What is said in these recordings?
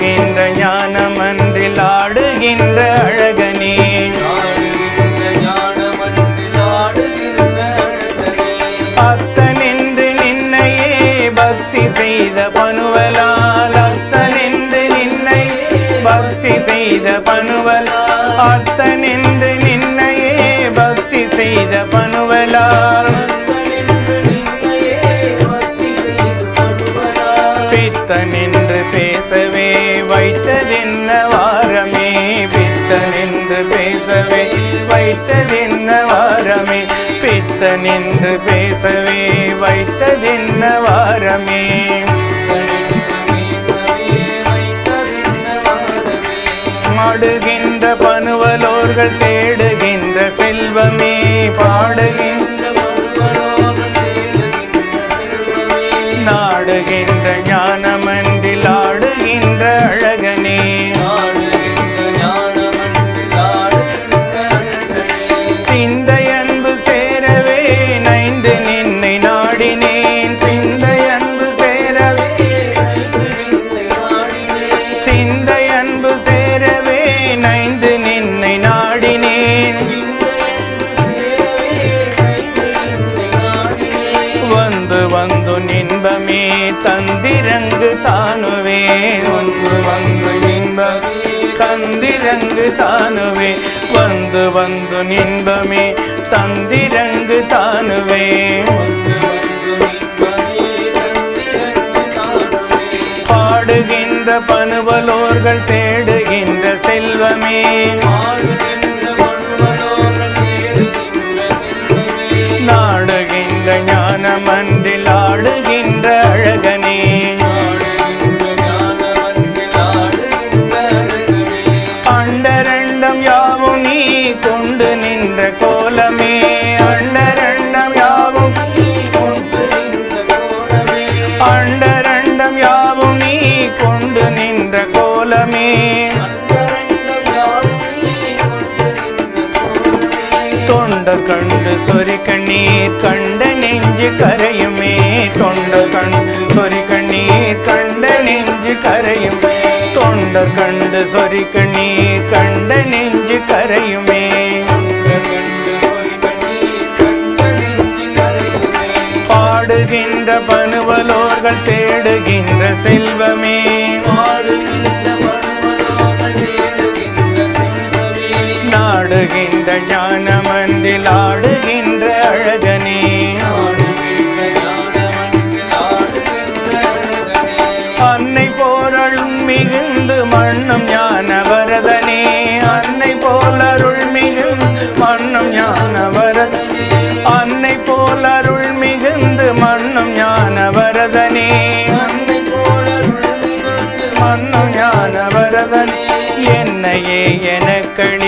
ஆடுகின்ற ஞானமன்றில் ஆடுகின்ற அழகு தேனுவலோர்கள் தேடுகின்ற செல்வமே பாடுகின்ற வந்து நின்பமே தந்திரங்கு தானுவே பாடுகின்ற பனுவலோர்கள் தேடுகின்ற செல்வமே. சொரி கண்ணீர் கண்ட நெஞ்சு கரையுமே. தொண்டர் கண் சொரி கண்ணீர் கண்ட நெஞ்சு கரையுமே. தொண்டர் கண்டு சொரி கண்ணீர் கண்ட நெஞ்சு கரையுமே. பாடுகின்ற பனுவலோர்கள் தேடுகின்ற செல்வமே. ஆடுகின்ற ஞானமன்றில் ஆடுகின்ற அழகனே. அன்னை போரளும் மிகுந்து மண்ணும் ஞான வரதனே அன்னை போலருள் மிகுந்து மண்ணும் ஞான வரதனே அன்னை போலருள் மிகுந்து மண்ணும் ஞான வரதனே மண்ணும் ஞான வரதனே என்னையே எனக்களி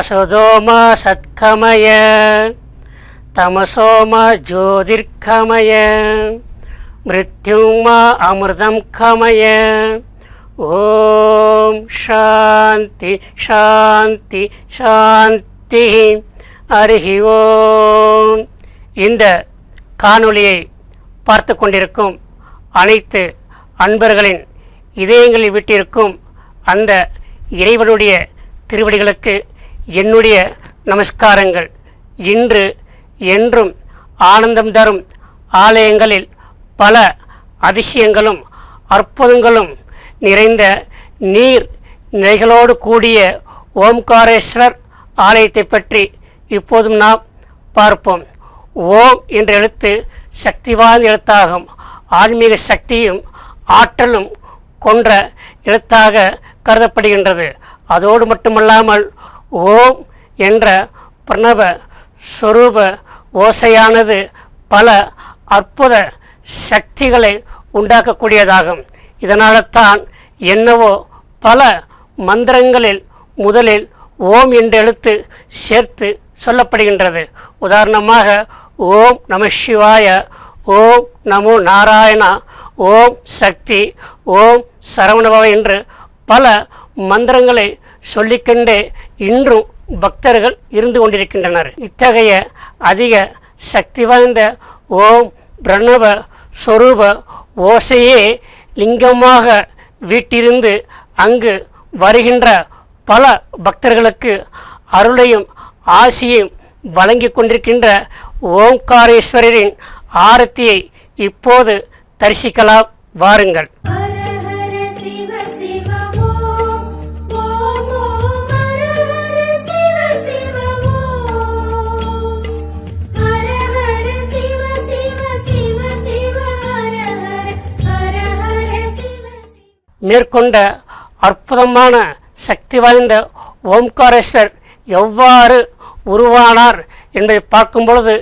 மசதோமா சத்கமய தமசோமா ஜோதிர்கமய மிருத்யுமா அமிர்தம் கமய ஓம் சாந்தி சாந்தி சாந்தி. அருகி ஓம். இந்த காணொளியை பார்த்து கொண்டிருக்கும் அனைத்து அன்பர்களின் இதயங்களில் விட்டிருக்கும் அந்த இறைவனுடைய திருவடிகளுக்கு என்னுடைய நமஸ்காரங்கள். இன்று என்றும் ஆனந்தம் தரும் ஆலயங்களில் பல அதிசயங்களும் அற்புதங்களும் நிறைந்த நீர் நிலைகளோடு கூடிய ஓம்காரேஸ்வர் ஆலயத்தை பற்றி இப்போதும் நாம் பார்ப்போம். ஓம் என்ற எழுத்து சக்தி வாய்ந்த எழுத்தாகும். ஆன்மீக சக்தியும் ஆற்றலும் கொன்ற எழுத்தாக கருதப்படுகின்றது. அதோடு மட்டுமல்லாமல் ஓம் என்ற பிரணவ சொரூப ஓசையானது பல அற்புத சக்திகளை உண்டாக்கக்கூடியதாகும். இதனால தான் என்னவோ பல மந்திரங்களில் முதலில் ஓம் என்ற எழுத்து சேர்த்து சொல்லப்படுகின்றது. உதாரணமாக ஓம் நம சிவாய ஓம் நமோ நாராயணா ஓம் சக்தி ஓம் சரவணபவ என்று பல மந்திரங்களை சொல்லிக்கொண்டே இன்றும் பக்தர்கள் இருந்து கொண்டிருக்கின்றனர். இத்தகைய அதிக சக்தி வாய்ந்த ஓம் பிரணவ சொரூப ஓசையே லிங்கமாக வீட்டிருந்து அங்கு வருகின்ற பல பக்தர்களுக்கு அருளையும் ஆசியையும் வழங்கி கொண்டிருக்கின்ற ஓம்காரேஸ்வரரின் ஆரத்தியை இப்போது தரிசிக்கலாம் வாருங்கள். மேற்கொண்ட அற்புதமான சக்தி வாய்ந்த ஓம்காரேஸ்வர் எவ்வாறு உருவானார் என்பதை பார்க்கும் பொழுது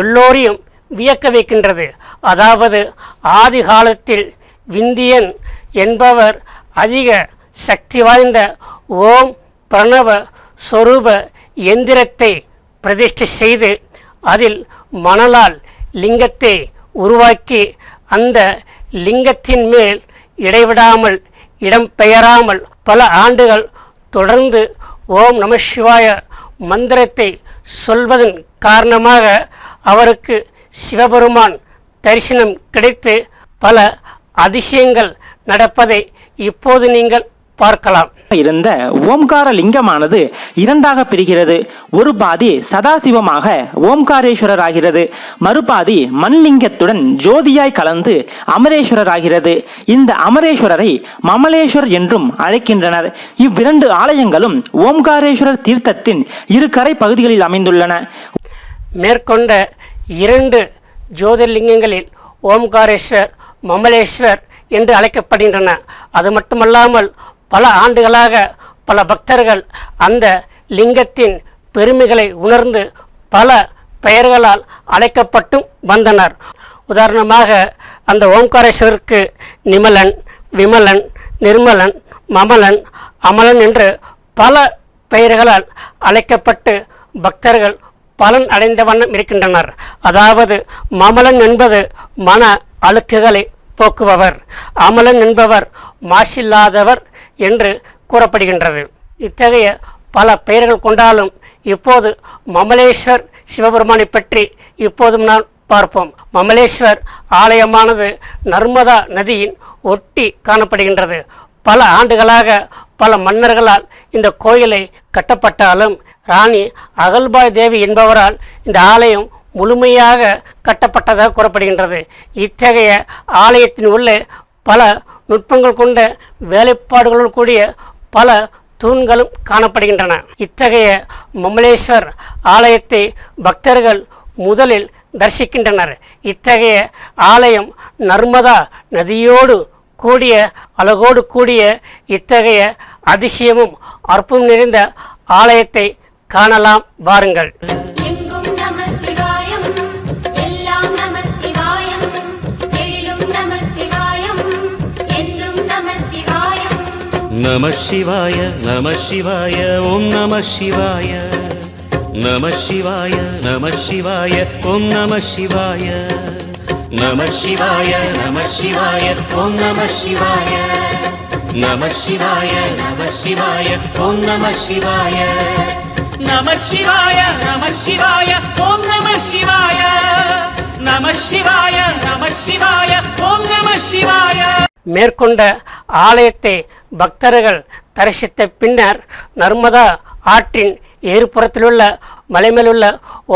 எல்லோரையும் வியக்க வைக்கின்றது. அதாவது ஆதி காலத்தில் விந்தியன் என்பவர் அதிக சக்தி வாய்ந்த ஓம் பிரணவ சொரூப எந்திரத்தை பிரதிஷ்டை செய்து அதில் மணலால் லிங்கத்தை உருவாக்கி அந்த லிங்கத்தின் மேல் இடைவிடாமல் இடம் பெயராமல் பல ஆண்டுகள் தொடர்ந்து ஓம் நம சிவாய மந்திரத்தை சொல்வதன் காரணமாக அவருக்கு சிவபெருமான் தரிசனம் கிடைத்து பல அதிசயங்கள் நடப்பதை இப்போது நீங்கள் பார்க்கலாம். இருந்த ஓம்கார லிங்கமானது இரண்டாக பிரிகிறது. ஒரு பாதி சதாசிவமாக ஓம்காரேஸ்வரர் ஆகிறது மறுபாதி மண்லிங்கத்துடன் ஜோதியாய் கலந்து அமரேஸ்வரர் ஆகிறது இந்த அமரேஸ்வரரை மமலேஸ்வர் என்றும் அழைக்கின்றனர். இவ்விரண்டு ஆலயங்களும் ஓம்காரேஸ்வரர் தீர்த்தத்தின் இரு கரை பகுதிகளில் அமைந்துள்ளன. மேற்கொண்ட இரண்டு ஜோதிர்லிங்கங்களில் ஓம்காரேஸ்வர் மமலேஸ்வர் என்று அழைக்கப்படுகின்றன. அது மட்டுமல்லாமல் பல ஆண்டுகளாக பல பக்தர்கள் அந்த லிங்கத்தின் பெருமைகளை உணர்ந்து பல பெயர்களால் அழைக்கப்பட்டும் வந்தனர். உதாரணமாக அந்த ஓம்காரேஸ்வருக்கு நிமலன் விமலன் நிர்மலன் மமலன் அமலன் என்று பல பெயர்களால் அழைக்கப்பட்டு பக்தர்கள் பலன் அடைந்த வண்ணம் இருக்கின்றனர். அதாவது மமலன் என்பது மன அழுக்குகளை போக்குபவர் அமலன் என்பவர் மாசில்லாதவர் என்று கூறப்படுகின்றது. இத்தகைய பல பெயர்கள் கொண்டாலும் இப்போது மமலேஸ்வர் சிவபெருமானை பற்றி இப்போதும் நான் பார்ப்போம். மமலேஸ்வர் ஆலயமானது நர்மதா நதியின் ஒட்டி காணப்படுகின்றது. பல ஆண்டுகளாக பல மன்னர்களால் இந்த கோயிலை கட்டப்பட்டாலும் ராணி அகல்பாய் தேவி என்பவரால் இந்த ஆலயம் முழுமையாக கட்டப்பட்டதாக கூறப்படுகின்றது. இத்தகைய ஆலயத்தின் உள்ளே பல நுட்பங்கள் கொண்ட வேலைப்பாடுகளுடன் கூடிய பல தூண்களும் காணப்படுகின்றன. இத்தகைய மமலேஸ்வர் ஆலயத்தை பக்தர்கள் முதலில் தரிசிக்கின்றனர். இத்தகைய ஆலயம் நர்மதா நதியோடு கூடிய அழகோடு கூடிய இத்தகைய அதிசயமும் அற்புதம் நிறைந்த ஆலயத்தை காணலாம். வாருங்கள். நம சிவாய நம சிவாய ஓம் நம சிவாய நம சிவாய நம சிவாய ஓம் நம சிவாய நம சிவாய நம சிவாய ஓம் நம சிவாய நம சிவாய நம சிவாய ஓம் நம சிவாய நம சிவாய நம சிவாய ஓம் நம சிவாய நம சிவாய நம சிவாய ஓம் நம சிவாய மேற்கொண்ட ஆலயத்தை பக்தர்கள் தரிசித்த பின்னர் நர்மதா ஆற்றின் எதிர்ப்புறத்திலுள்ள மலைமேலுள்ள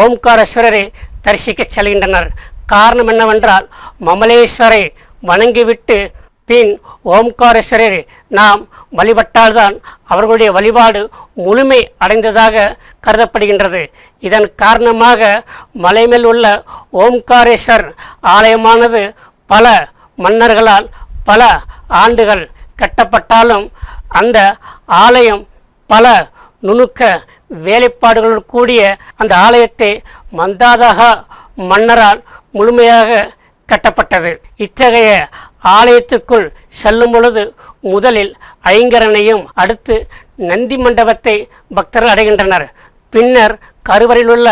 ஓம்காரேஸ்வரரை தரிசிக்கச் செல்கின்றனர். காரணம் என்னவென்றால் மமலேஸ்வரை வணங்கிவிட்டு பின் ஓம்காரேஸ்வரரை நாம் வழிபட்டால்தான் அவர்களுடைய வழிபாடு முழுமை அடைந்ததாக கருதப்படுகின்றது. இதன் காரணமாக மலைமேல் உள்ள ஓம்காரேஸ்வர் ஆலயமானது பல மன்னர்களால் பல ஆண்டுகள் கட்டப்பட்டாலும் அந்த ஆலயம் பல நுணுக்க வேலைப்பாடுகளுடன் கூடிய அந்த ஆலயத்தை மந்தாதகா மன்னரால் முழுமையாக கட்டப்பட்டது. இத்தகைய ஆலயத்துக்குள் செல்லும் பொழுது முதலில் ஐங்கரனையும் அடுத்து நந்தி மண்டபத்தை பக்தர்கள் அடைகின்றனர். பின்னர் கருவறையில் உள்ள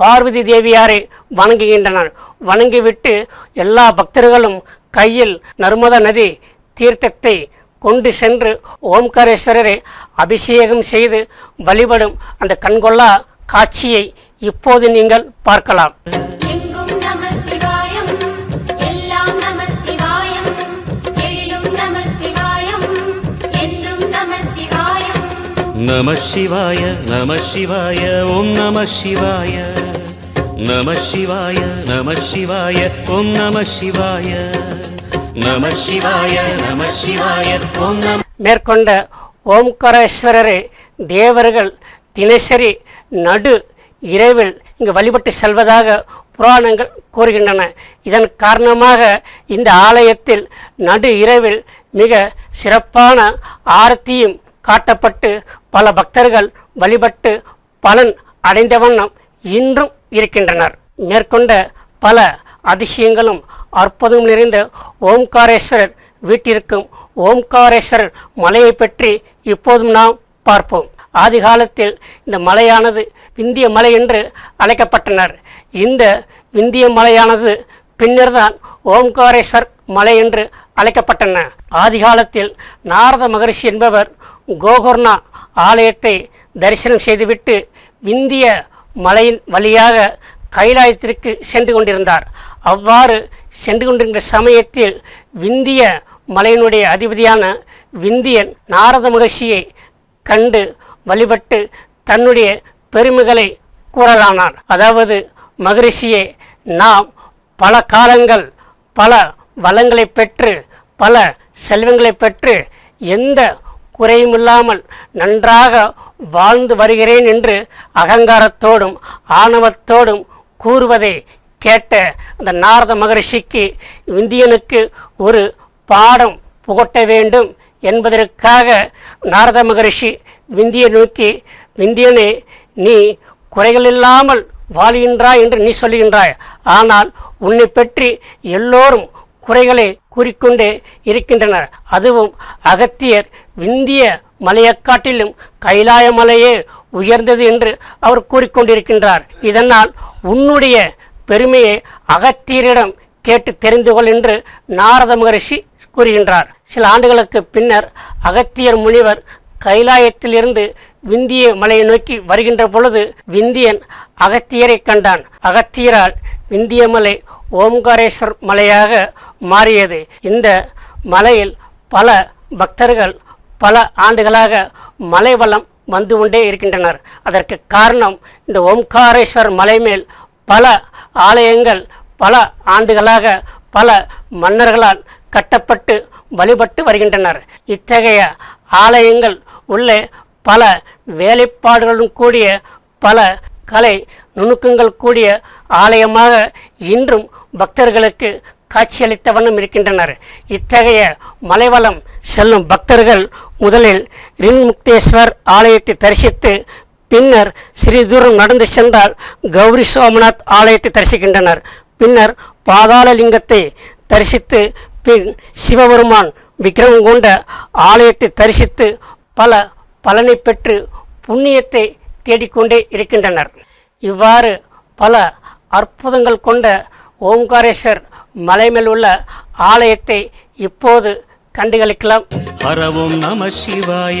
பார்வதி தேவியாரை வணங்குகின்றனர். வணங்கிவிட்டு எல்லா பக்தர்களும் கையில் நர்மதா நதி தீர்த்தத்தை கொண்டு சென்று ஓம்காரேஸ்வரரை அபிஷேகம் செய்து வழிபடும் அந்த கண்கொள்ளா காட்சியை இப்போது நீங்கள் பார்க்கலாம். நம சிவாய நம சிவாய ஓம் நம சிவாய. நம சிவாய நம சிவாய ஓம் நம சிவாய. நம சிவாய நம சிவாய ஓம் நம மேற்கொண்ட ஓம்காரேஸ்வரரை தேவர்கள் தினசரி நடு இரவில் இங்கு வழிபட்டு செல்வதாக புராணங்கள் கூறுகின்றன. இதன் காரணமாக இந்த ஆலயத்தில் நடு இரவில் மிக சிறப்பான ஆரத்தியும் காட்டப்பட்டு பல பக்தர்கள் வழிபட்டு பலன் அடைந்த வண்ணம் இன்றும் இருக்கின்றனர். மேற்கொண்ட பல அதிசயங்களும் அற்புதம் நிறைந்த ஓம்காரேஸ்வரர் வீட்டிற்கும் ஓம்காரேஸ்வரர் மலையை பற்றி இப்போதும் நாம் பார்ப்போம். ஆதி காலத்தில் இந்த மலையானது விந்திய மலை என்று அழைக்கப்பட்டனர். இந்த விந்திய மலையானது பின்னர்தான் ஓம்காரேஸ்வர் மலை என்று அழைக்கப்பட்டன. ஆதிகாலத்தில் நாரத மகரிஷி என்பவர் கோகர்ணா ஆலயத்தை தரிசனம் செய்துவிட்டு விந்திய மலையின் வழியாக கைலாயத்திற்கு சென்று கொண்டிருந்தார். அவ்வாறு சென்று கொண்டிருந்த சமயத்தில் விந்திய மலையினுடைய அதிபதியான விந்தியன் நாரத மகர்ஷியை கண்டு வழிபட்டு தன்னுடைய பெருமைகளை கூறலானார். அதாவது மகரிஷியே நாம் பல காலங்கள் பல வளங்களை பெற்று பல செல்வங்களை பெற்று எந்த குறையும் இல்லாமல் நன்றாக வாழ்ந்து வருகிறேன் என்று அகங்காரத்தோடும் ஆணவத்தோடும் கூறுவதை கேட்ட அந்த நாரத மகரிஷிக்கு விந்தியனுக்கு ஒரு பாடம் புகட்ட வேண்டும் என்பதற்காக நாரத மகரிஷி விந்தியை நோக்கி விந்தியனே நீ குறைகள் இல்லாமல் வாழுகின்றாய் என்று நீ சொல்லுகின்றாய் ஆனால் உன்னை பற்றி எல்லோரும் குறைகளை கூறிக்கொண்டே இருக்கின்றனர். அதுவும் அகத்தியர் விந்திய மலையைக் காட்டிலும் கைலாய மலையே உயர்ந்தது என்று அவர் கூறிக்கொண்டிருக்கின்றார். இதனால் உன்னுடைய பெருமையை அகத்தியரிடம் கேட்டு தெரிந்து கொள் என்று நாரத மகரிஷி கூறுகின்றார். சில ஆண்டுகளுக்கு பின்னர் அகத்தியர் முனிவர் கைலாயத்திலிருந்து விந்திய மலையை நோக்கி வருகின்ற பொழுது விந்தியன் அகத்தியரை கண்டான். அகத்தியரால் விந்திய மலை ஓம்காரேஸ்வர் மலையாக மாறியது. இந்த மலையில் பல பக்தர்கள் பல ஆண்டுகளாக மலை வளம் வந்து கொண்டே இருக்கின்றனர். அதற்கு காரணம் இந்த ஓம்காரேஸ்வர் மலை மேல் பல ஆலயங்கள் பல ஆண்டுகளாக பல மன்னர்களால் கட்டப்பட்டு வழிபட்டு வருகின்றனர். இத்தகைய ஆலயங்கள் உள்ளே பல வேலைப்பாடுகளுடன் கூடிய பல கலை நுணுக்கங்கள் கூடிய ஆலயமாக இன்றும் பக்தர்களுக்கு காட்சியளித்த வண்ணம் இருக்கின்றனர். இத்தகைய மலைவளம் செல்லும் பக்தர்கள் முதலில் ரின்முக்தேஸ்வர் ஆலயத்தை தரிசித்து பின்னர் சிறிது தூரம் நடந்து சென்றால் கௌரி சோமநாத் ஆலயத்தை தரிசிக்கின்றனர். பின்னர் பாதாள லிங்கத்தை தரிசித்து பின் சிவபெருமான் விக்கிரகம் கொண்ட ஆலயத்தை தரிசித்து பல பலனை பெற்று புண்ணியத்தை தேடிக்கொண்டே இருக்கின்றனர். இவ்வாறு பல அற்புதங்கள் கொண்ட ஓம்காரேஸ்வர் மலை மேல் உள்ள ஆலயத்தை இப்போது கண்டுகளிக்கலாம். ஹரவும் நம சிவாய.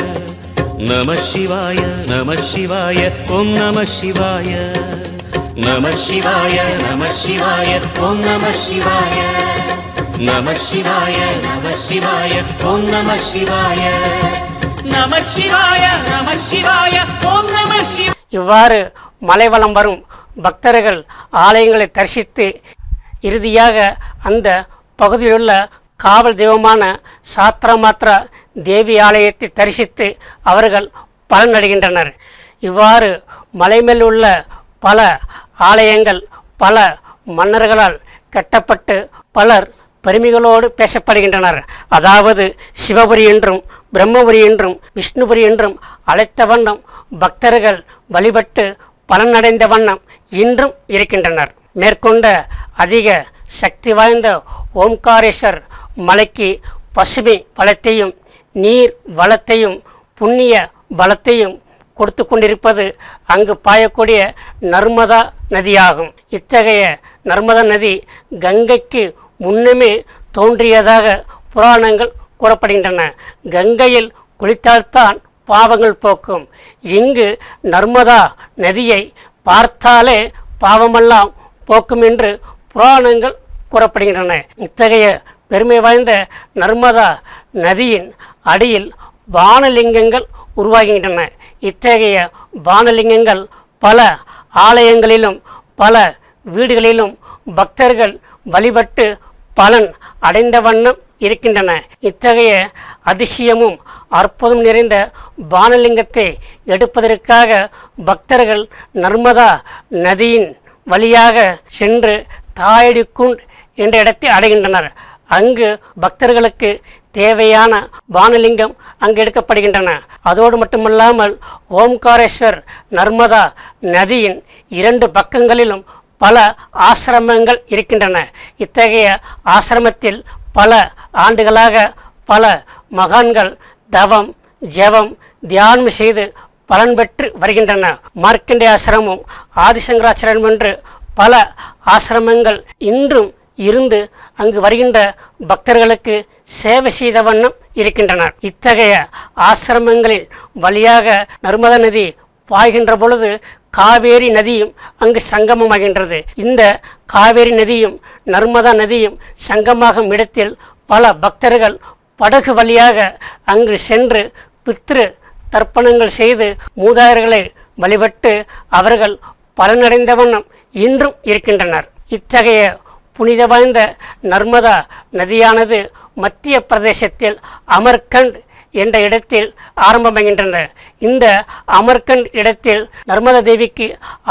நம சிவாய நம சிவாய ஓம் நம சிவாய. நம சிவாய நம சிவாய ஓம் நம சிவாய. நம சிவாய நம சிவாய ஓம் நம சிவாய. நம சிவாய நம சிவாய ஓம் நம சிவாய. இவ்வாறு மலைவலம் வரும் பக்தர்கள் ஆலயங்களை தரிசித்து இறுதியாக அந்த பகுதியிலுள்ள காவல் தெய்வமான சாத்திரமாத்ரா தேவி ஆலயத்தை தரிசித்து அவர்கள் பலனடைகின்றனர். இவ்வாறு மலை மேல் உள்ள பல ஆலயங்கள் பல மன்னர்களால் கட்டப்பட்டு பலர் பெருமைகளோடு பேசப்படுகின்றனர். அதாவது சிவபுரி என்றும் பிரம்மபுரி என்றும் விஷ்ணுபுரி என்றும் அழைத்த வண்ணம் பக்தர்கள் வழிபட்டு பலனடைந்த வண்ணம் இன்றும் இருக்கின்றனர். மேற்கொண்ட அதிக சக்தி வாய்ந்த ஓம்காரேஸ்வர் மலைக்கு பசுமை பலத்தையும் நீர் வளத்தையும் புண்ணிய பலத்தையும் கொடுத்து கொண்டிருப்பது அங்கு பாயக்கூடிய நர்மதா நதியாகும். இத்தகைய நர்மதா நதி கங்கைக்கு முன்னமே தோன்றியதாக புராணங்கள் கூறப்படுகின்றன. கங்கையில் குளித்தால்தான் பாவங்கள் போக்கும். இங்கு நர்மதா நதியை பார்த்தாலே பாவமெல்லாம் போக்கும் என்று புராணங்கள் கூறப்படுகின்றன. இத்தகைய பெருமை வாய்ந்த நர்மதா நதியின் அடியில் பானலிங்கங்கள் உருவாகின்றன. இத்தகைய பானலிங்கங்கள் பல ஆலயங்களிலும் பல வீடுகளிலும் பக்தர்கள் வழிபட்டு பலன் அடைந்த வண்ணம் இருக்கின்றன. இத்தகைய அதிசயமும் அற்புதம் நிறைந்த பானலிங்கத்தை எடுப்பதற்காக பக்தர்கள் நர்மதா நதியின் வழியாக சென்று தாயடிக்குண்ட் என்ற இடத்தை அடைகின்றனர். அங்கு பக்தர்களுக்கு தேவையான பானலிங்கம் அங்கு எடுக்கப்படுகின்றன அதோடு மட்டுமல்லாமல் ஓம்காரேஸ்வர் நர்மதா நதியின் இரண்டு பக்கங்களிலும் பல ஆசிரமங்கள் இருக்கின்றன. இத்தகைய ஆசிரமத்தில் பல ஆண்டுகளாக பல மகான்கள் தவம் ஜெபம் தியானம் செய்து பலன் பெற்று வருகின்றன. மார்க்கண்டே ஆசிரமம் ஆதிசங்கராச்சிரமம் என்று பல ஆசிரமங்கள் இன்றும் இருந்து அங்கு வருகின்ற பக்தர்களுக்கு சேவை செய்த வண்ணம் இருக்கின்றனர். இத்தகைய ஆசிரமங்களின் வழியாக நர்மதா நதி பாய்கின்ற பொழுது காவேரி நதியும் அங்கு சங்கமமாகின்றது. இந்த காவேரி நதியும் நர்மதா நதியும் சங்கமாகும் இடத்தில் பல பக்தர்கள் படகு வழியாக அங்கு சென்று பித்ரு தர்ப்பணங்கள் செய்து மூதாயர்களை வழிபட்டு அவர்கள் பலனடைந்த வண்ணம் இன்றும் இருக்கின்றனர். இத்தகைய புனித வாய்ந்த நர்மதா நதியானது மத்திய பிரதேசத்தில் அமர்கண்ட் என்ற இடத்தில் ஆரம்பமாகின்றன. இந்த அமர்கண்ட் இடத்தில் நர்மதா தேவிக்கு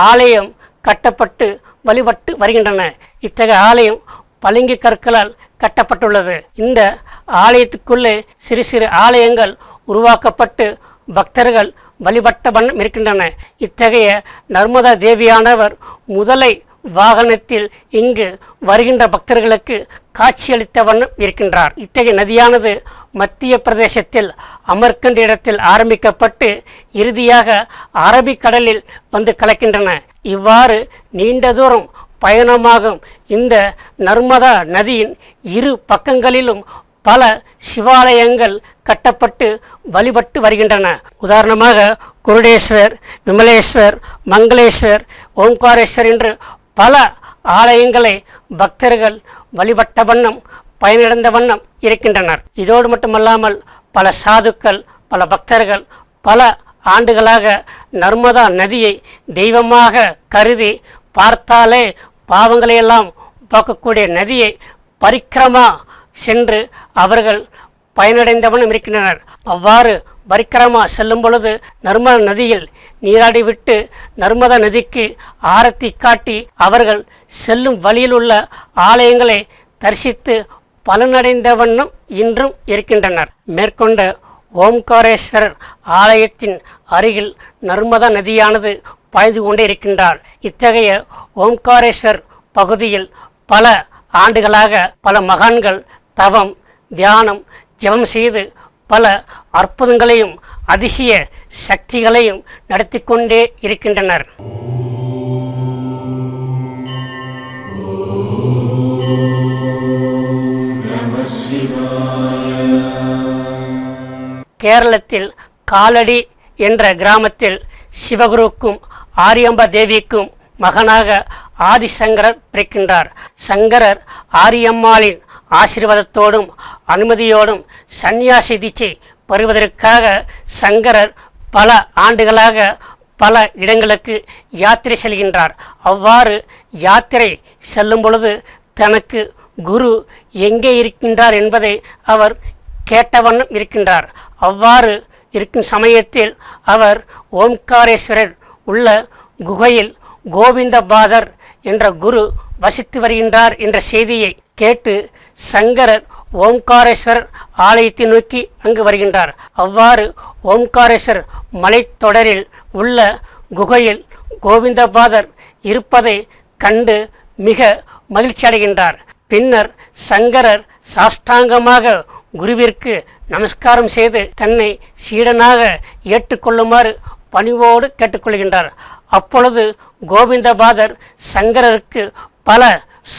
ஆலயம் கட்டப்பட்டு வழிபட்டு வருகின்றன. இத்தகைய ஆலயம் பளிங்கு கற்களால் கட்டப்பட்டுள்ளது. இந்த ஆலயத்துக்குள்ளே சிறு சிறு ஆலயங்கள் உருவாக்கப்பட்டு பக்தர்கள் வழிபட்ட வண்ணம் இருக்கின்றன. இத்தகைய நர்மதா தேவியானவர் முதலை வாகனத்தில் இங்கு வருகின்ற பக்தர்களுக்கு காட்சியளித்த வண்ணம் இருக்கின்றார். இத்தகைய நதியானது மத்திய பிரதேசத்தில் அமர்கண்ட் இடத்தில் ஆரம்பிக்கப்பட்டு இறுதியாக அரபிக்கடலில் வந்து கலக்கின்றன. இவ்வாறு நீண்ட தூரம் பயணமாகும் இந்த நர்மதா நதியின் இரு பக்கங்களிலும் பல சிவாலயங்கள் கட்டப்பட்டு வழிபட்டு வருகின்றன. உதாரணமாக குருடேஸ்வர் விமலேஸ்வர் மங்களேஸ்வர் ஓம்காரேஸ்வர் என்று பல ஆலயங்களை பக்தர்கள் வழிபட்ட வண்ணம் பயனடைந்த வண்ணம் இருக்கின்றனர். இதோடு மட்டுமல்லாமல் பல சாதுக்கள் பல பக்தர்கள் பல ஆண்டுகளாக நர்மதா நதியை தெய்வமாக கருதி பார்த்தாலே பாவங்களையெல்லாம் போக்கக்கூடிய நதியை பரிக்கிரமா சென்று அவர்கள் பயனடைந்தவனும் இருக்கின்றனர். அவ்வாறு பரிக்கிரமா செல்லும் பொழுது நர்மதா நதியில் நீராடிவிட்டு நர்மதா நதிக்கு ஆரத்தி காட்டி அவர்கள் செல்லும் வழியில் உள்ள ஆலயங்களை தரிசித்து பலனடைந்தவண்ணம் இன்றும் இருக்கின்றனர். மேற்கொண்ட ஓம்காரேஸ்வரர் ஆலயத்தின் அருகில் நர்மதா நதியானது பாய்ந்து கொண்டே இருக்கின்றார் இத்தகைய ஓம்காரேஸ்வர் பகுதியில் பல ஆண்டுகளாக பல மகான்கள் தவம் தியானம் ஜெபம் செய்து பல அற்புதங்களையும் அதிசய சக்திகளையும் நடத்தி கொண்டே இருக்கின்றனர். கேரளத்தில் காலடி என்ற கிராமத்தில் சிவகுருவுக்கும் ஆரியம்பா தேவிக்கும் மகனாக ஆதிசங்கரர் பிறக்கின்றார். சங்கரர் ஆரியம்மாளின் ஆசீர்வாதத்தோடும் அனுமதியோடும் சந்நியாசி தீட்சை பெறுவதற்காக சங்கரர் பல ஆண்டுகளாக பல இடங்களுக்கு யாத்திரை செல்கின்றார். அவ்வாறு யாத்திரை செல்லும் பொழுது தனக்கு குரு எங்கே இருக்கின்றார் என்பதை அவர் கேட்டவண்ணம் இருக்கின்றார். அவ்வாறு இருக்கும் சமயத்தில் அவர் ஓம்காரேஸ்வரர் உள்ள குகையில் கோவிந்தபாதர் என்ற குரு வசித்து வருகின்றார் என்ற செய்தியை கேட்டு சங்கரர் ஓம்காரேஸ்வர் ஆலயத்தை நோக்கி அங்கு வருகின்றார். அவ்வாறு ஓம்காரேஸ்வர் மலைத்தொடரில் உள்ள குகையில் கோவிந்தபாதர் இருப்பதை கண்டு மிக மகிழ்ச்சி அடைகின்றார். பின்னர் சங்கரர் சாஷ்டாங்கமாக குருவிற்கு நமஸ்காரம் செய்து தன்னை சீடனாக ஏற்றுக்கொள்ளுமாறு பணிவோடு கேட்டுக்கொள்கின்றார். அப்பொழுது கோவிந்தபாதர் சங்கரருக்கு பல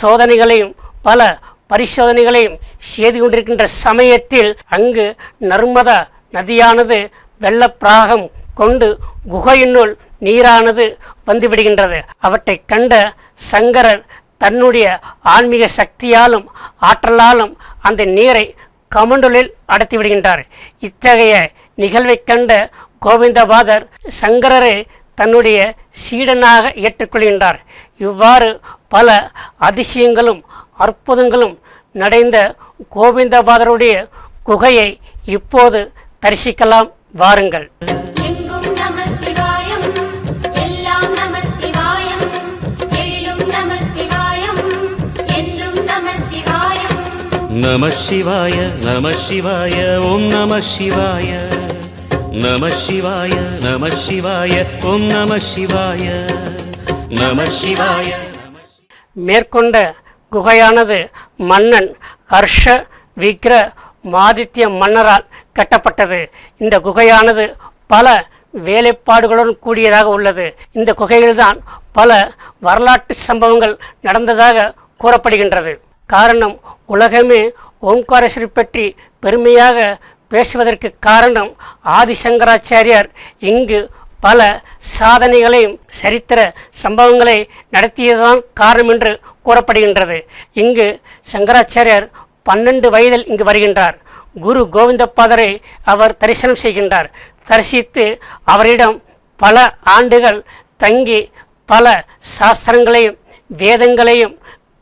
சோதனைகளையும் பல பரிசோதனைகளையும் செய்து கொண்டிருக்கின்ற சமயத்தில் அங்கு நர்மதா நதியானது வெள்ளப்பிராகம் கொண்டு குகையினுள் நீரானது வந்துவிடுகின்றது. அவற்றை கண்ட சங்கரர் தன்னுடைய ஆன்மீக சக்தியாலும் ஆற்றலாலும் அந்த நீரை கமண்டலில் அடத்தி விடுகின்றார். இத்தகைய நிகழ்வைக் கண்ட கோவிந்தபாதர் சங்கரரை தன்னுடைய சீடனாக ஏற்றுக்கொள்கின்றார். இவ்வாறு பல அதிசயங்களும் அற்புதங்களும் நடைந்த கோவிந்தபாதருடைய குகையை இப்போது தரிசிக்கலாம். வாருங்கள். நம சிவாய நம சிவாய ஓம் நம சிவாய. நம சிவாய நம சிவாய ஓம் நம சிவாய. நம சிவாய. மேற்கொண்ட குகையானது மன்னன் ஹர்ஷ விக்ர மாதித்ய மன்னரால் கட்டப்பட்டது. இந்த குகையானது பல வேலைப்பாடுகளுடன் கூடியதாக உள்ளது. இந்த குகையில்தான் பல வரலாற்று சம்பவங்கள் நடந்ததாக கூறப்படுகின்றது. காரணம் உலகமே ஓம்காரேஸ்வரி பற்றி பெருமையாக பேசுவதற்கு காரணம் ஆதிசங்கராச்சாரியார் இங்கு பல சாதனைகளையும் சரித்திர சம்பவங்களை நடத்தியதுதான் காரணம் என்று கூறப்படுகின்றது. இங்கு சங்கராச்சாரியர் பன்னெண்டு வயதில் இங்கு வருகின்றார். குரு கோவிந்தபாதரை அவர் தரிசனம் செய்கின்றார். தரிசித்து அவரிடம் பல ஆண்டுகள் தங்கி பல சாஸ்திரங்களையும் வேதங்களையும்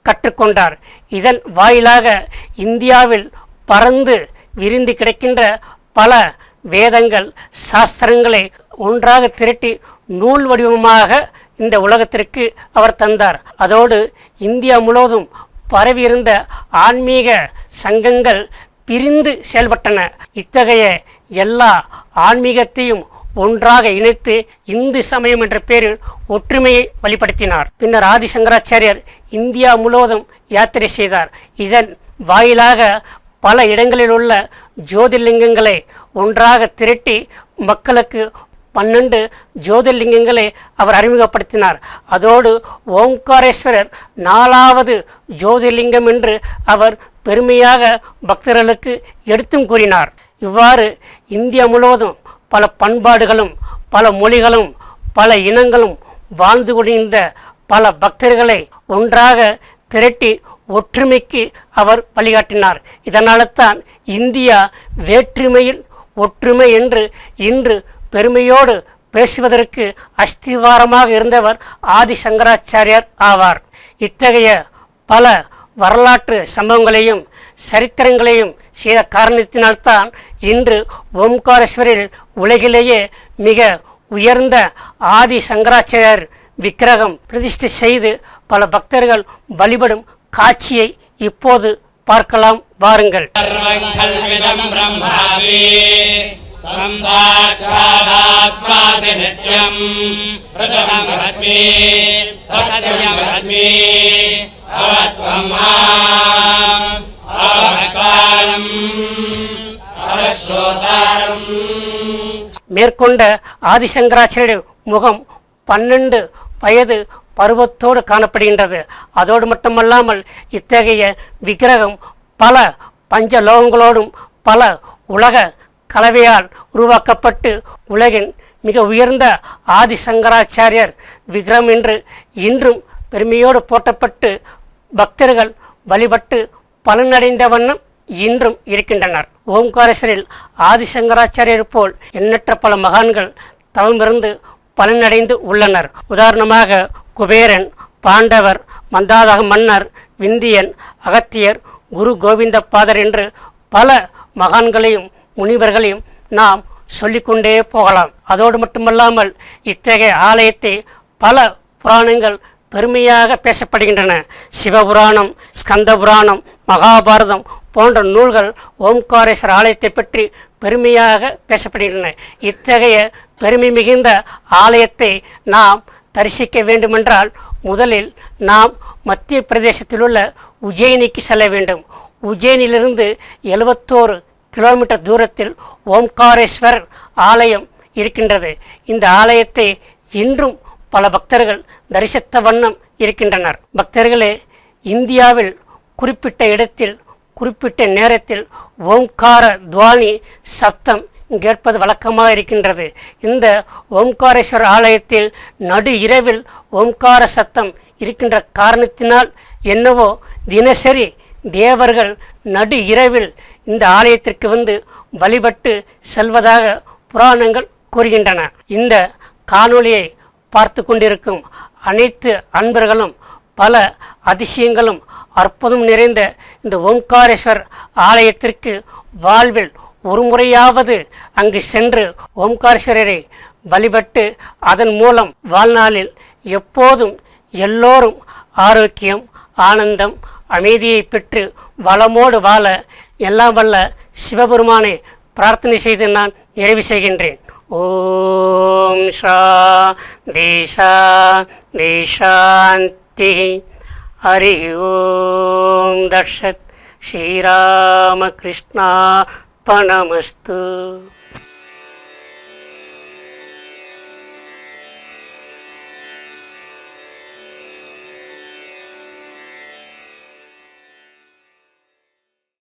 கற்றுக்கொண்டார். இதன் வாயிலாக இந்தியாவில் பறந்து விரிந்து கிடக்கின்ற பல வேதங்கள் சாஸ்திரங்களை ஒன்றாக திரட்டி நூல் வடிவமாக இந்த உலகத்திற்கு அவர் தந்தார். அதோடு இந்தியா முழுவதும் பரவியிருந்த ஆன்மீக சங்கங்கள் பிரிந்து செயல்பட்டன. இத்தகைய எல்லா ஆன்மீகத்தையும் ஒன்றாக இணைத்து இந்து சமயம் என்ற பெயரில் ஒற்றுமையை வழிபடுத்தினார். பின்னர் ஆதிசங்கராச்சாரியர் இந்தியா முழுவதும் யாத்திரை செய்தார். இதன் வாயிலாக பல இடங்களில் உள்ள ஜோதிர்லிங்கங்களை ஒன்றாக திரட்டி மக்களுக்கு பன்னெண்டு ஜோதிர்லிங்கங்களை அவர் அறிமுகப்படுத்தினார். அதோடு ஓங்காரேஸ்வரர் நாலாவது ஜோதிர்லிங்கம் என்று அவர் பெருமையாக பக்தர்களுக்கு எடுத்தும் கூறினார். இவ்வாறு இந்தியா முழுவதும் பல பண்பாடுகளும் பல மொழிகளும் பல இனங்களும் வாழ்ந்து கொண்டிருந்த பல பக்தர்களை ஒன்றாக திரட்டி ஒற்றுமைக்கு அவர் வழிகாட்டினார். இதனால தான் இந்தியா வேற்றுமையில் ஒற்றுமை என்று இன்று பெருமையோடு பேசுவதற்கு அஸ்திவாரமாக இருந்தவர் ஆதி சங்கராச்சாரியார் ஆவார். இத்தகைய பல வரலாற்று சம்பவங்களையும் சரித்திரங்களையும் செய்த காரணத்தினால்தான் இன்று ஓம்காரேஸ்வரில் உலகிலேயே மிக உயர்ந்த ஆதி சங்கராச்சாரியர் விக்கிரகம் பிரதிஷ்டை செய்து பல பக்தர்கள் வழிபடும் காட்சியை இப்போது பார்க்கலாம் வாருங்கள். साक्षादात्मासि नित्यम् प्रथममस्मि सत्यमस्मि अवत्वम् माम् अवकालम् अवश्रोतारम् மேற்கொண்ட ஆதிசங்கராச்சாரியர் முகம் பன்னெண்டு வயது பருவத்தோடு காணப்படுகின்றது அதோடு மட்டுமல்லாமல் இத்தகைய விக்கிரகம் பல பஞ்சலோகங்களோடும் பல உலக கலவையால் உருவாக்கப்பட்டு உலகின் மிக உயர்ந்த ஆதிசங்கராச்சாரியர் விக்ரம் என்று இன்றும் பெருமையோடு போட்டப்பட்டு பக்தர்கள் வழிபட்டு பலனடைந்த வண்ணம் இன்றும் இருக்கின்றனர். ஓம்காரேஸ்வரில் ஆதிசங்கராச்சாரியர் போல் எண்ணற்ற பல மகான்கள் தவமிருந்து பலனடைந்து உள்ளனர். உதாரணமாக குபேரன் பாண்டவர் மந்தாதக மன்னர் விந்தியன் அகத்தியர் குரு கோவிந்த பாதர் என்று பல மகான்களையும் முனிவர்களையும் நாம் சொல்லிக்கொண்டே போகலாம். அதோடு மட்டுமல்லாமல் இத்தகைய ஆலயத்தை பல புராணங்கள் பெருமையாக பேசப்படுகின்றன. சிவபுராணம் ஸ்கந்த புராணம் மகாபாரதம் போன்ற நூல்கள் ஓம்காரேஸ்வரர் ஆலயத்தை பற்றி பெருமையாக பேசப்படுகின்றன. இத்தகைய பெருமை மிகுந்த ஆலயத்தை நாம் தரிசிக்க வேண்டுமென்றால் முதலில் நாம் மத்திய பிரதேசத்தில் உள்ள உஜ்ஜயினிக்கு செல்ல வேண்டும். உஜ்ஜயினிலிருந்து எழுபத்தோரு கிலோமீட்டர் தூரத்தில் ஓம்காரேஸ்வரர் ஆலயம் இருக்கின்றது. இந்த ஆலயத்தை இன்றும் பல பக்தர்கள் தரிசித்த வண்ணம் இருக்கின்றனர். பக்தர்களே இந்தியாவில் குறிப்பிட்ட இடத்தில் குறிப்பிட்ட நேரத்தில் ஓம்கார துவானி சப்தம் கேட்பது வழக்கமாக இருக்கின்றது. இந்த ஓம்காரேஸ்வரர் ஆலயத்தில் நடு இரவில் ஓம்கார சத்தம் இருக்கின்ற காரணத்தினால் என்னவோ தினசரி தேவர்கள் நடு இரவில் இந்த ஆலயத்திற்கு வந்து வழிபட்டு செல்வதாக புராணங்கள் கூறுகின்றன. இந்த காணொளியை பார்த்து கொண்டிருக்கும் அனைத்து அன்பர்களும் பல அதிசயங்களும் அற்புதம் நிறைந்த இந்த ஓம்காரேஸ்வர் ஆலயத்திற்கு வாழ்வில் ஒரு முறையாவது அங்கு சென்று ஓம்காரேஸ்வரரை வழிபட்டு அதன் மூலம் வாழ்நாளில் எப்போதும் எல்லோரும் ஆரோக்கியம் ஆனந்தம் அமைதியை பெற்று வளமோடு வாழ எல்லாம் வல்ல சிவபெருமானை பிரார்த்தனை செய்து நான் நிறைவு செய்கின்றேன். ஓம் ஷா தேஷா தேஷாந்தி ஹரி ஓம் தர்ஷத் ஸ்ரீராமகிருஷ்ணா பணமஸ்து